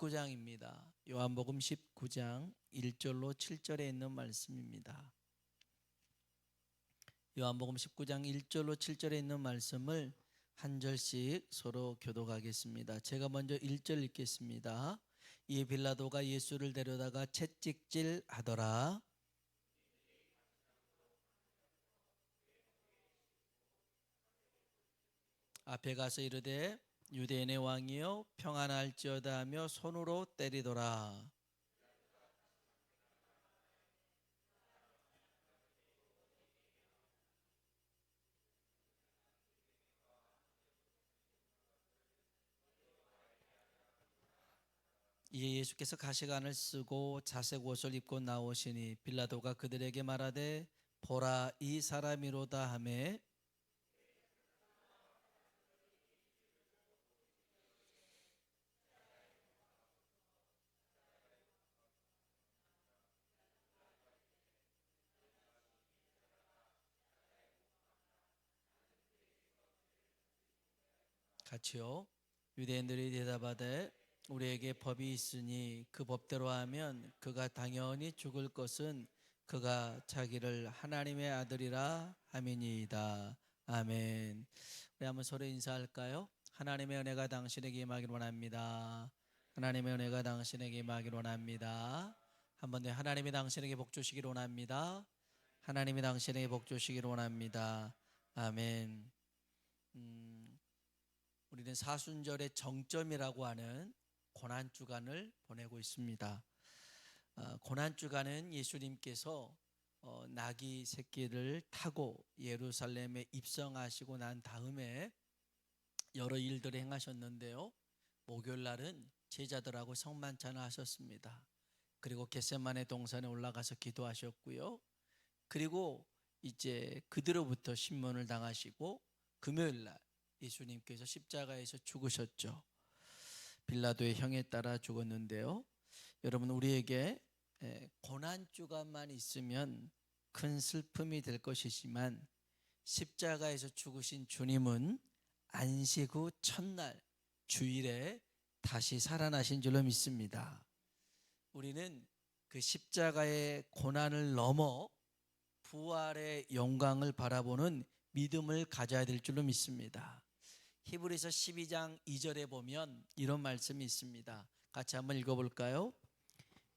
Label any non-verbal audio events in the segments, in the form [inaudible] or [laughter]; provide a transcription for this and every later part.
19장입니다. 요한복음 19장 1절로 7절에 있는 말씀입니다. 요한복음 19장 1절로 7절에 있는 말씀을 한 절씩 서로 교독하겠습니다. 제가 먼저 1절 읽겠습니다. 이 빌라도가 예수를 데려다가 채찍질 하더라. 앞에 가서 이르되 유대인의 왕이여 평안할지어다 하며 손으로 때리더라. 이에 예수께서 가시관을 쓰고 자색 옷을 입고 나오시니 빌라도가 그들에게 말하되 보라 이 사람이로다 하매 같이요. 유대인들이 대답하되 우리에게 법이 있으니 그 법대로 하면 그가 당연히 죽을 것은 그가 자기를 하나님의 아들이라 함이니이다. 아멘. 우리 한번 서로 인사할까요? 하나님의 은혜가 당신에게 임하기를 원합니다. 하나님의 은혜가 당신에게 임하기를 원합니다. 한번 더 하나님이 당신에게 복 주시기를 원합니다. 하나님이 당신에게 복 주시기를 원합니다. 아멘. 음, 우리는 사순절의 정점이라고 하는 고난 주간을 보내고 있습니다. 어, 고난 주간은 예수님께서 어, 나귀 새끼를 타고 예루살렘에 입성하시고 난 다음에 여러 일들을 행하셨는데요. 목요일 날은 제자들하고 성만찬을 하셨습니다. 그리고 겟세만의 동산에 올라가서 기도하셨고요. 그리고 이제 그대로부터 신문을 당하시고 금요일 날 예수님께서 십자가에서 죽으셨죠. 빌라도의 형에 따라 죽었는데요. 여러분 우리에게 고난 주간만 있으면 큰 슬픔이 될 것이지만 십자가에서 죽으신 주님은 안식 후 첫날 주일에 다시 살아나신 줄로 믿습니다. 우리는 그 십자가의 고난을 넘어 부활의 영광을 바라보는 믿음을 가져야 될 줄로 믿습니다. 히브리서 12장 2절에 보면 이런 말씀이 있습니다. 같이 한번 읽어볼까요?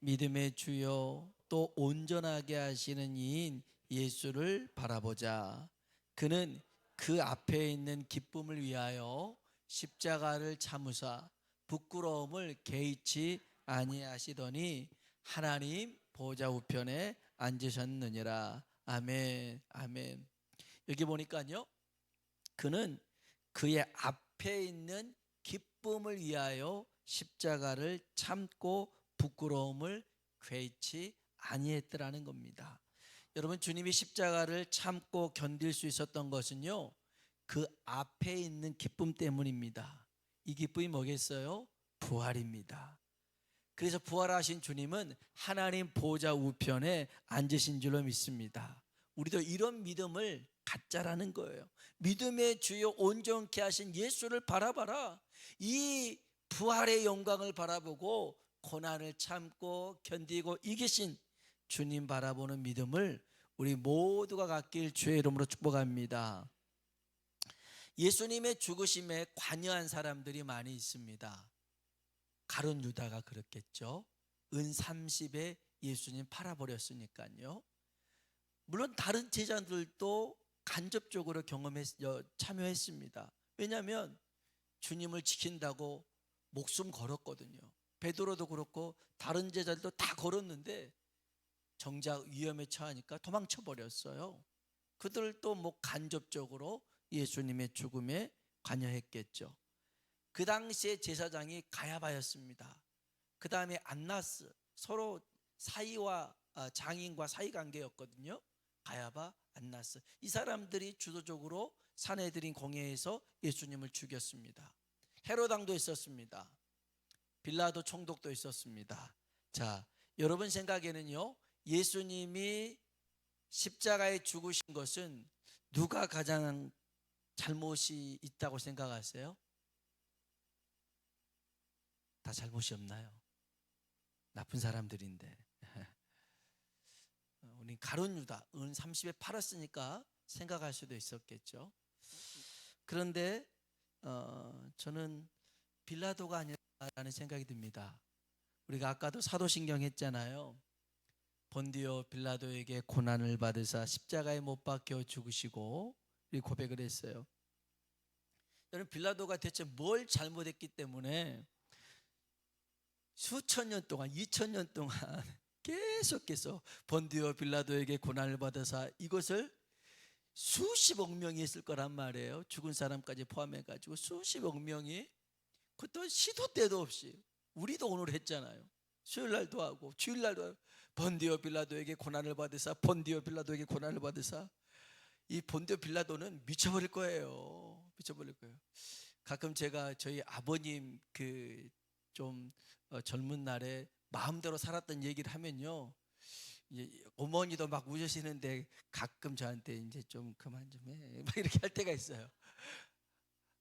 믿음의 주요 또 온전하게 하시는 이인 예수를 바라보자. 그는 그 앞에 있는 기쁨을 위하여 십자가를 참으사 부끄러움을 개의치 아니하시더니 하나님 보좌 우편에 앉으셨느니라. 아멘. 아멘. 여기 보니까요. 그는 그의 앞에 있는 기쁨을 위하여 십자가를 참고 부끄러움을 괴치 아니했더라는 겁니다. 여러분 주님이 십자가를 참고 견딜 수 있었던 것은요. 그 앞에 있는 기쁨 때문입니다. 이 기쁨이 뭐겠어요? 부활입니다. 그래서 부활하신 주님은 하나님 보좌 우편에 앉으신 줄로 믿습니다. 우리도 이런 믿음을 가짜라는 거예요. 믿음의 주요 온전케 하신 예수를 바라봐라. 이 부활의 영광을 바라보고 고난을 참고 견디고 이기신 주님 바라보는 믿음을 우리 모두가 갖길 주의 이름으로 축복합니다. 예수님의 죽으심에 관여한 사람들이 많이 있습니다. 가론 유다가 그렇겠죠. 은 30에 예수님 팔아버렸으니까요. 물론 다른 제자들도 간접적으로 경험했 참여했습니다. 왜냐하면 주님을 지킨다고 목숨 걸었거든요. 베드로도 그렇고 다른 제자들도 다 걸었는데 정작 위험에 처하니까 도망쳐 버렸어요. 그들도 뭐 간접적으로 예수님의 죽음에 관여했겠죠. 그 당시에 제사장이 가야바였습니다. 그 다음에 안나스 서로 사이와 아, 장인과 사이 관계였거든요. 가야바, 안나스 이 사람들이 주도적으로 사내들인 공회에서 예수님을 죽였습니다. 헤로당도 있었습니다. 빌라도 총독도 있었습니다. 자, 여러분 생각에는요. 예수님이 십자가에 죽으신 것은 누가 가장 잘못이 있다고 생각하세요? 다 잘못이 없나요? 나쁜 사람들인데. 어, 우리 가론 유다 은 30에 팔았으니까 생각할 수도 있었겠죠. 그런데 어, 저는 빌라도가 아니라는 생각이 듭니다. 우리가 아까도 사도신경 했잖아요. 본디오 빌라도에게 고난을 받으사 십자가에 못 박혀 죽으시고 이 고백을 했어요. 여러분 빌라도가 대체 뭘 잘못했기 때문에 수천 년 동안, 이천 년 동안 계속해서 본디오 빌라도에게 고난을 받아서 이것을 수십억 명이 했을 거란 말이에요. 죽은 사람까지 포함해 가지고 수십억 명이 그것도 시도 때도 없이 우리도 오늘 했잖아요. 수요일 날도 하고 주일 날도 하고 본디오 빌라도에게 고난을 받으사 본디오 빌라도에게 고난을 받으사 이 본디오 빌라도는 미쳐버릴 거예요. 미쳐버릴 거예요. 가끔 제가 저희 아버님 그좀 어, 젊은 날에 마음대로 살았던 얘기를 하면요. 어머니도 막 우시시는데 가끔 저한테 이제 좀 그만 좀 해. [laughs] 막 이렇게 할 때가 있어요.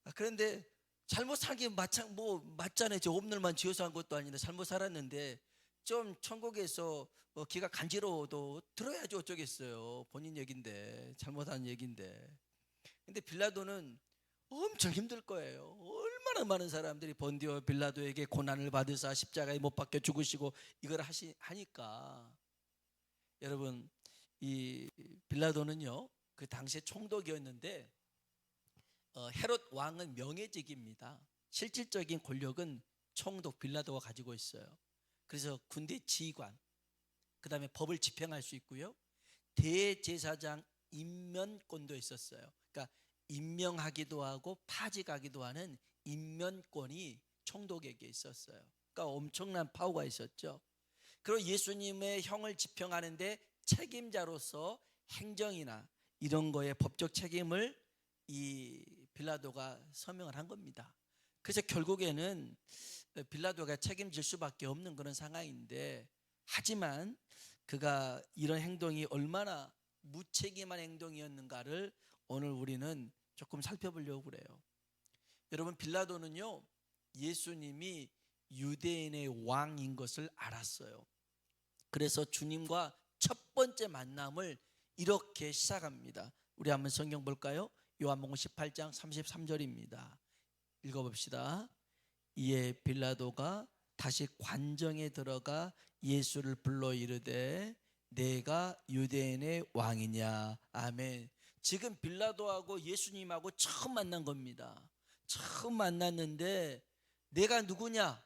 아, 그런데 잘못 살기 마찬 뭐 맞잖아요. 저 옴늘만 지어서 한 것도 아닌데 잘못 살았는데 좀 천국에서 뭐 귀가 간지러워도 들어야지 어쩌겠어요. 본인 얘긴데 잘못한 얘긴데. 근데 빌라도는 엄청 힘들 거예요. 얼마나 많은 사람들이 본디오 빌라도에게 고난을 받으사 십자가에 못 박혀 죽으시고 이걸 하시 하니까 여러분 이 빌라도는요 그 당시에 총독이었는데 어, 헤롯 왕은 명예직입니다. 실질적인 권력은 총독 빌라도가 가지고 있어요. 그래서 군대 지휘관, 그 다음에 법을 집행할 수 있고요. 대제사장 임면권도 있었어요. 그러니까 임명하기도 하고 파직하기도 하는 임면권이 총독에게 있었어요. 그러니까 엄청난 파워가 있었죠. 그리고 예수님의 형을 집행하는데 책임자로서 행정이나 이런 거에 법적 책임을 이 빌라도가 서명을 한 겁니다. 그래서 결국에는 빌라도가 책임질 수밖에 없는 그런 상황인데 하지만 그가 이런 행동이 얼마나 무책임한 행동이었는가를 오늘 우리는 조금 살펴보려고 그래요. 여러분 빌라도는요 예수님이 유대인의 왕인 것을 알았어요. 그래서 주님과 첫 번째 만남을 이렇게 시작합니다. 우리 한번 성경 볼까요? 요한복음 18장 33절입니다. 읽어봅시다. 이에 빌라도가 다시 관정에 들어가 예수를 불러 이르되 내가 유대인의 왕이냐 아멘. 지금 빌라도하고 예수님하고 처음 만난 겁니다. 처음 만났는데 내가 누구냐?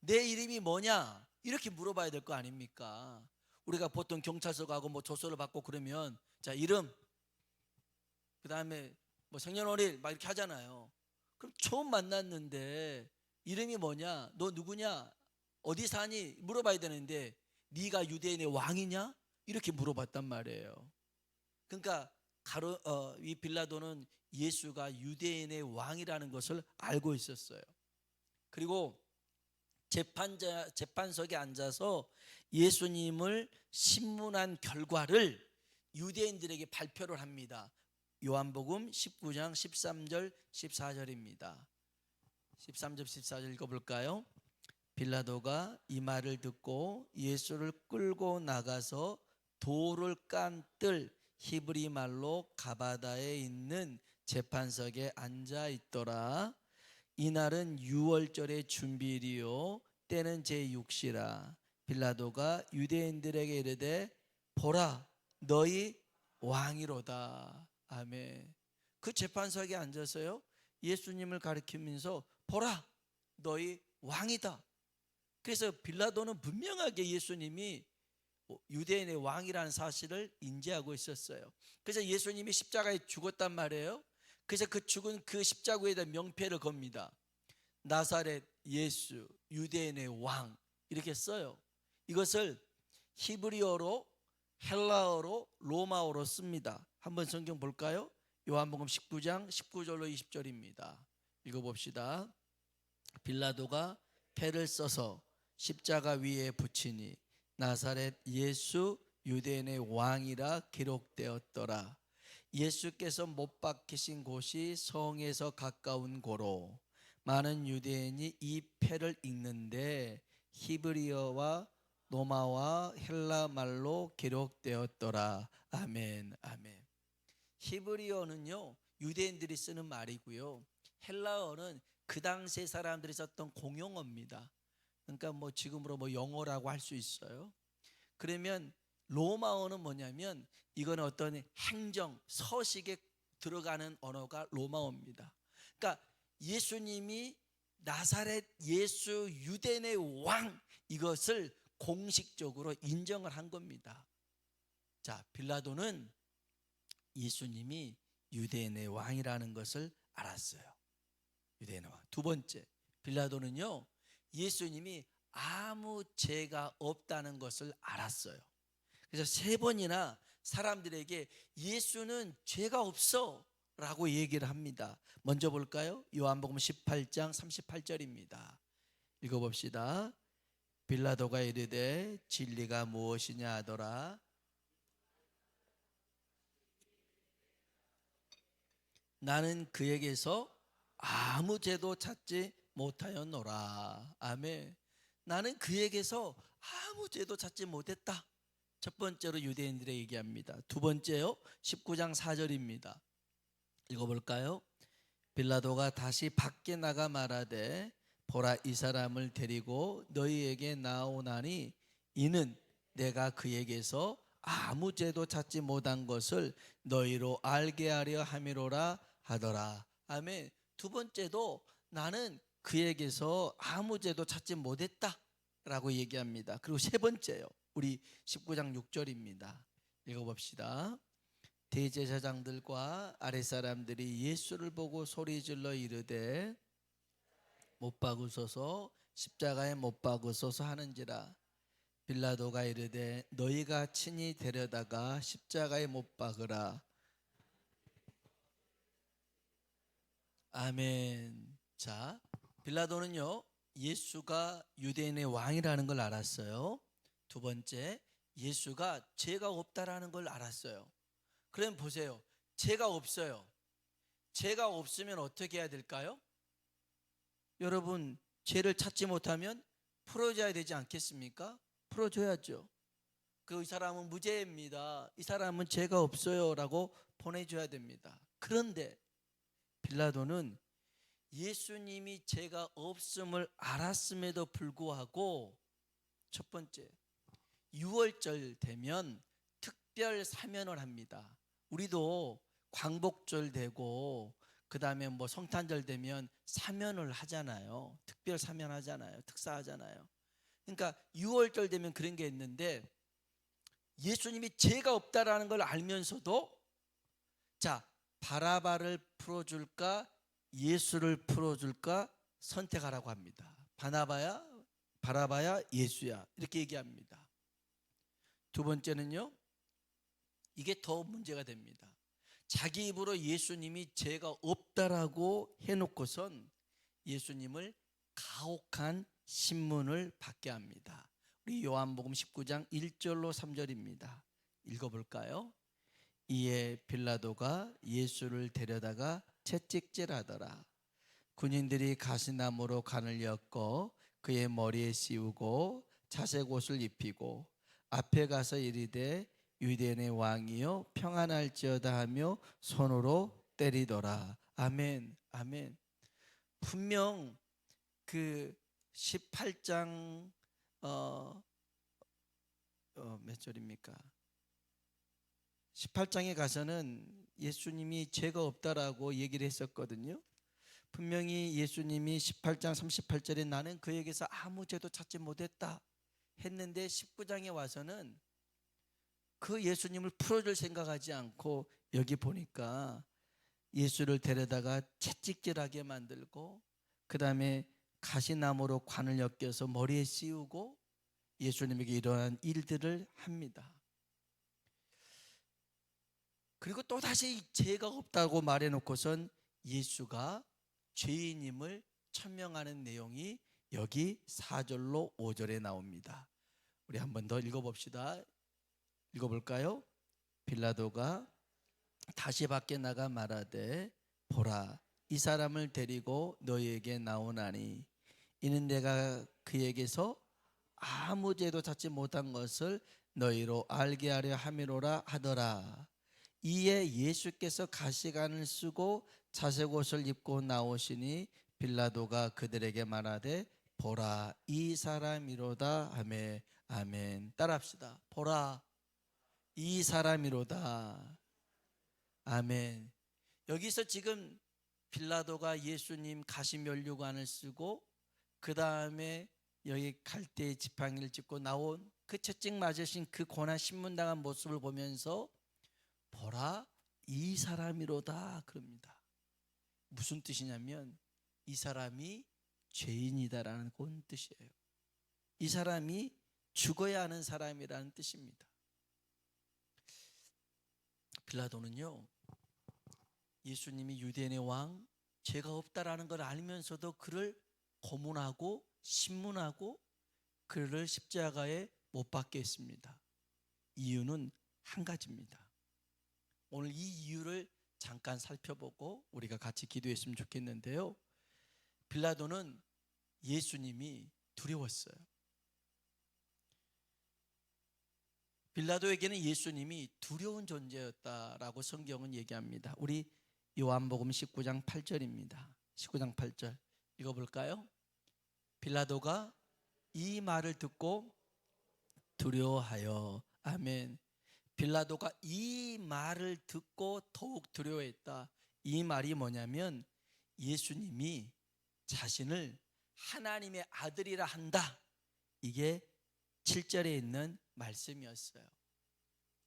내 이름이 뭐냐? 이렇게 물어봐야 될 거 아닙니까? 우리가 보통 경찰서 가고 뭐 조서를 받고 그러면 자 이름 그 다음에 뭐 생년월일 막 이렇게 하잖아요. 그럼 처음 만났는데 이름이 뭐냐? 너 누구냐? 어디 사니? 물어봐야 되는데 네가 유대인의 왕이냐? 이렇게 물어봤단 말이에요. 그러니까 가로 어, 이 빌라도는 예수가 유대인의 왕이라는 것을 알고 있었어요. 그리고 재판자 재판석에 앉아서 예수님을 신문한 결과를 유대인들에게 발표를 합니다. 요한복음 19장 13절 14절입니다. 13절 14절 읽어 볼까요? 빌라도가 이 말을 듣고 예수를 끌고 나가서 돌을 깐 뜰 히브리 말로 가바다에 있는 재판석에 앉아 있더라. 이날은 유월절의 준비일이요. 때는 제6시라. 빌라도가 유대인들에게 이르되 보라 너희 왕이로다. 아멘. 그 재판석에 앉아서요 예수님을 가리키면서 보라 너희 왕이다. 그래서 빌라도는 분명하게 예수님이 유대인의 왕이라는 사실을 인지하고 있었어요 그래서 예수님이 십자가에 죽었단 말이에요 그래서 그 죽은 그 십자구에다 명패를 겁니다. 나사렛 예수 유대인의 왕 이렇게 써요. 이것을 히브리어로 헬라어로 로마어로 씁니다. 한번 성경 볼까요? 요한복음 19장 19절로 20절입니다. 읽어봅시다. 빌라도가 패를 써서 십자가 위에 붙이니 나사렛 예수 유대인의 왕이라 기록되었더라. 예수께서 못 박히신 곳이 성에서 가까운 고로 많은 유대인이 이 패를 읽는데 히브리어와 로마와 헬라 말로 기록되었더라. 아멘. 아멘. 히브리어는요. 유대인들이 쓰는 말이고요. 헬라어는 그 당시에 사람들이 썼던 공용어입니다. 그러니까 뭐 지금으로 뭐 영어라고 할 수 있어요. 그러면 로마어는 뭐냐면 이거는 어떤 행정 서식에 들어가는 언어가 로마어입니다. 그러니까 예수님이 나사렛 예수 유대인의 왕 이것을 공식적으로 인정을 한 겁니다. 자, 빌라도는 예수님이 유대인의 왕이라는 것을 알았어요. 유대인의 왕. 두 번째, 빌라도는요. 예수님이 아무 죄가 없다는 것을 알았어요. 그래서 세 번이나 사람들에게 예수는 죄가 없어 라고 얘기를 합니다. 먼저 볼까요? 요한복음 18장 38절입니다. 읽어봅시다. 빌라도가 이르되 진리가 무엇이냐 하더라. 나는 그에게서 아무 죄도 찾지 못하였노라. 아멘. 나는 그에게서 아무 죄도 찾지 못했다. 첫 번째로 유대인들에 얘기합니다. 두 번째요. 19장 4절입니다. 읽어볼까요? 빌라도가 다시 밖에 나가 말하되 보라 이 사람을 데리고 너희에게 나오나니 이는 내가 그에게서 아무 죄도 찾지 못한 것을 너희로 알게 하려 함이로라 하더라. 아멘. 두 번째도 나는 그에게서 아무 죄도 찾지 못했다 라고 얘기합니다. 그리고 세 번째요. 우리 19장 6절입니다. 읽어봅시다. 대제사장들과 아랫사람들이 예수를 보고 소리질러 이르되 못 박으소서 십자가에 못 박으소서 하는지라 빌라도가 이르되 너희가 친히 데려다가 십자가에 못 박으라 아멘 자 빌라도는요 예수가 유대인의 왕이라는 걸 알았어요 두 번째 예수가 죄가 없다라는 걸 알았어요 그럼 보세요. 죄가 없어요. 죄가 없으면 어떻게 해야 될까요? 여러분, 죄를 찾지 못하면 풀어줘야 되지 않겠습니까? 풀어줘야죠. 그 사람은 무죄입니다. 이 사람은 죄가 없어요 라고 보내줘야 됩니다. 그런데 빌라도는 예수님이 죄가 없음을 알았음에도 불구하고 첫 번째 6월절 되면 특별 사면을 합니다. 우리도 광복절 되고 그 다음에 뭐 성탄절 되면 사면을 하잖아요. 특별 사면 하잖아요. 특사 하잖아요. 그러니까 6월절 되면 그런 게 있는데 예수님이 죄가 없다라는 걸 알면서도 자, 바라바를 풀어 줄까? 예수를 풀어 줄까? 선택하라고 합니다. 바나바야 바라바야 예수야 이렇게 얘기합니다. 두 번째는요. 이게 더 문제가 됩니다. 자기 입으로 예수님이 죄가 없다라고 해놓고선 예수님을 가혹한 신문을 받게 합니다. 우리 요한복음 19장 1절로 3절입니다. 읽어볼까요? 이에 빌라도가 예수를 데려다가 채찍질하더라. 군인들이 가시나무로 간을 엮어 그의 머리에 씌우고 자색 옷을 입히고 앞에 가서 이르되 유대인의 왕이요 평안할지어다 하며 손으로 때리더라. 아멘. 아멘. 분명 그 18장 어, 어, 몇 절입니까? 18장에 가서는 예수님이 죄가 없다라고 얘기를 했었거든요. 분명히 예수님이 18장 38절에 나는 그에게서 아무 죄도 찾지 못했다 했는데 19장에 와서는 그 예수님을 풀어줄 생각하지 않고 여기 보니까 예수를 데려다가 채찍질하게 만들고 그 다음에 가시나무로 관을 엮여서 머리에 씌우고 예수님에게 이러한 일들을 합니다. 그리고 또 다시 죄가 없다고 말해놓고선 예수가 죄인임을 천명하는 내용이 여기 4절로 5절에 나옵니다. 우리 한 번 더 읽어봅시다. 읽어볼까요? 빌라도가 다시 밖에 나가 말하되 보라 이 사람을 데리고 너희에게 나오나니 이는 내가 그에게서 아무 죄도 찾지 못한 것을 너희로 알게 하려 함이로라 하더라. 이에 예수께서 가시관을 쓰고 자색 옷을 입고 나오시니 빌라도가 그들에게 말하되 보라 이 사람이로다. 하매 아멘. 따라합시다 보라 이 사람이로다. 아멘. 여기서 지금 빌라도가 예수님 가시면류관을 쓰고 그 다음에 여기 갈대 지팡이를 짚고 나온 그 채찍 맞으신 그 고난 신문당한 모습을 보면서 보라 이 사람이로다 그럽니다. 무슨 뜻이냐면 이 사람이 죄인이다라는 그런 뜻이에요. 이 사람이 죽어야 하는 사람이라는 뜻입니다. 빌라도는요 예수님이 유대인의 왕 죄가 없다라는 걸 알면서도 그를 고문하고 신문하고 그를 십자가에 못 박게 했습니다. 이유는 한 가지입니다. 오늘 이 이유를 잠깐 살펴보고 우리가 같이 기도했으면 좋겠는데요. 빌라도는 예수님이 두려웠어요. 빌라도에게는 예수님이 두려운 존재였다라고 성경은 얘기합니다. 우리 요한복음 19장 8절입니다. 19장 8절 읽어볼까요? 빌라도가 이 말을 듣고 두려워하여 아멘. 빌라도가 이 말을 듣고 더욱 두려워했다. 이 말이 뭐냐면 예수님이 자신을 하나님의 아들이라 한다. 이게 7절에 있는 말씀이었어요.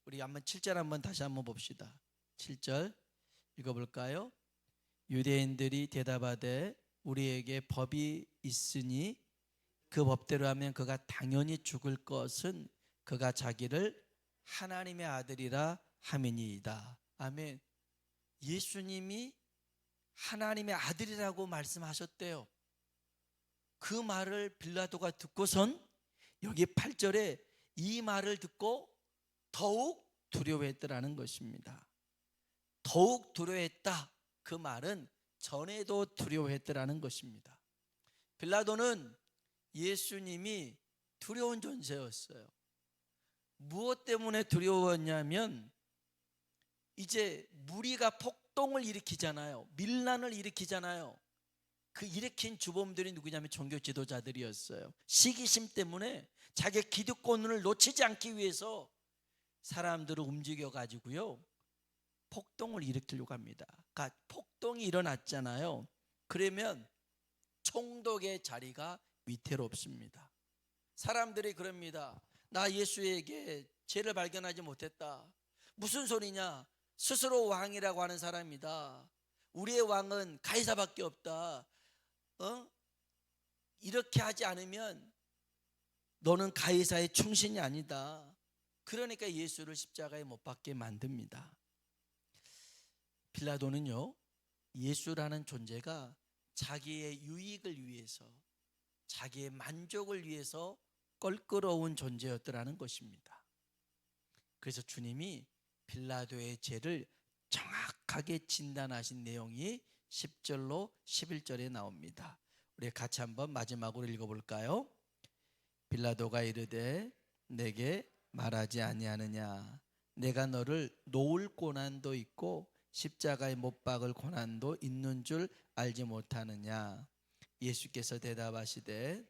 우리 한번 7절 한번 다시 한번 봅시다. 7절 읽어볼까요? 유대인들이 대답하되 우리에게 법이 있으니 그 법대로 하면 그가 당연히 죽을 것은 그가 자기를 하나님의 아들이라 함이니이다. 아멘. 예수님이 하나님의 아들이라고 말씀하셨대요. 그 말을 빌라도가 듣고선 여기 8절에 이 말을 듣고 더욱 두려워했더라는 것입니다. 더욱 두려워했다. 그 말은 전에도 두려워했더라는 것입니다. 빌라도는 예수님이 두려운 존재였어요. 무엇 때문에 두려웠냐면 이제 무리가 폭동을 일으키잖아요. 밀란을 일으키잖아요. 그 일으킨 주범들이 누구냐면 종교 지도자들이었어요. 시기심 때문에 자기 기득권을 놓치지 않기 위해서 사람들을 움직여 가지고요. 폭동을 일으키려고 합니다. 그러니까 폭동이 일어났잖아요. 그러면 총독의 자리가 위태롭습니다. 사람들이 그럽니다. 나 예수에게 죄를 발견하지 못했다. 무슨 소리냐? 스스로 왕이라고 하는 사람이다. 우리의 왕은 가이사밖에 없다. 어? 이렇게 하지 않으면 너는 가이사의 충신이 아니다. 그러니까 예수를 십자가에 못 박게 만듭니다. 빌라도는요, 예수라는 존재가 자기의 유익을 위해서, 자기의 만족을 위해서 껄끄러운 존재였더라는 것입니다. 그래서 주님이 빌라도의 죄를 정확하게 진단하신 내용이 10절로 11절에 나옵니다. 우리 같이 한번 마지막으로 읽어볼까요? 빌라도가 이르되 내게 말하지 아니하느냐 내가 너를 놓을 고난도 있고 십자가에 못 박을 고난도 있는 줄 알지 못하느냐 예수께서 대답하시되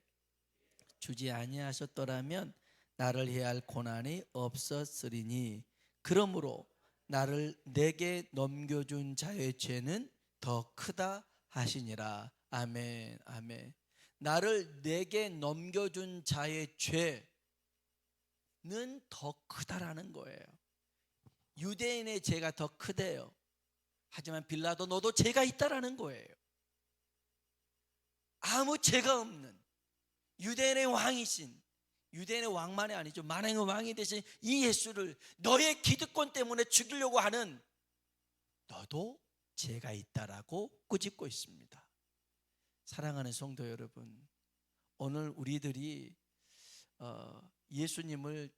주지 아니하셨더라면 나를 해야 할 고난이 없었으리니 그러므로 나를 내게 넘겨준 자의 죄는 더 크다 하시니라. 아멘 아멘. 나를 내게 넘겨준 자의 죄는 더 크다라는 거예요. 유대인의 죄가 더 크대요. 하지만 빌라도 너도 죄가 있다라는 거예요. 아무 죄가 없는 유대인의 왕이신 유대인의 왕만이 아니죠. 만왕의 왕이 되신 이 예수를 너의 기득권 때문에 죽이려고 하는 너도 죄가 있다라고 꾸짖고 있습니다. 사랑하는 성도 여러분 오늘 우리들이 어, 예수님을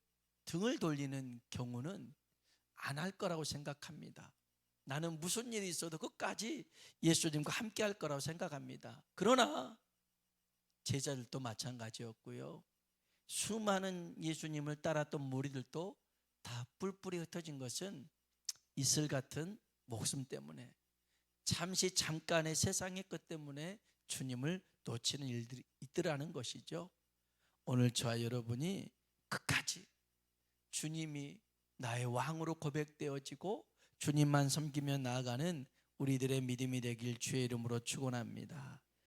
등을 돌리는 경우는 안 할 거라고 생각합니다. 나는 무슨 일이 있어도 끝까지 예수님과 함께 할 거라고 생각합니다. 그러나 제자들도 마찬가지였고요. 수많은 예수님을 따랐던 무리들도 다 뿔뿔이 흩어진 것은 이슬 같은 목숨 때문에 잠시 잠깐의 세상의 것 때문에 주님을 놓치는 일들이 있더라는 것이죠. 오늘 저와 여러분이 끝까지 주님이 나의 왕으로 고백되어지고 주님만 섬기며 나아가는 우리들의 믿음이 되길 주의 이름으로 축원합니다.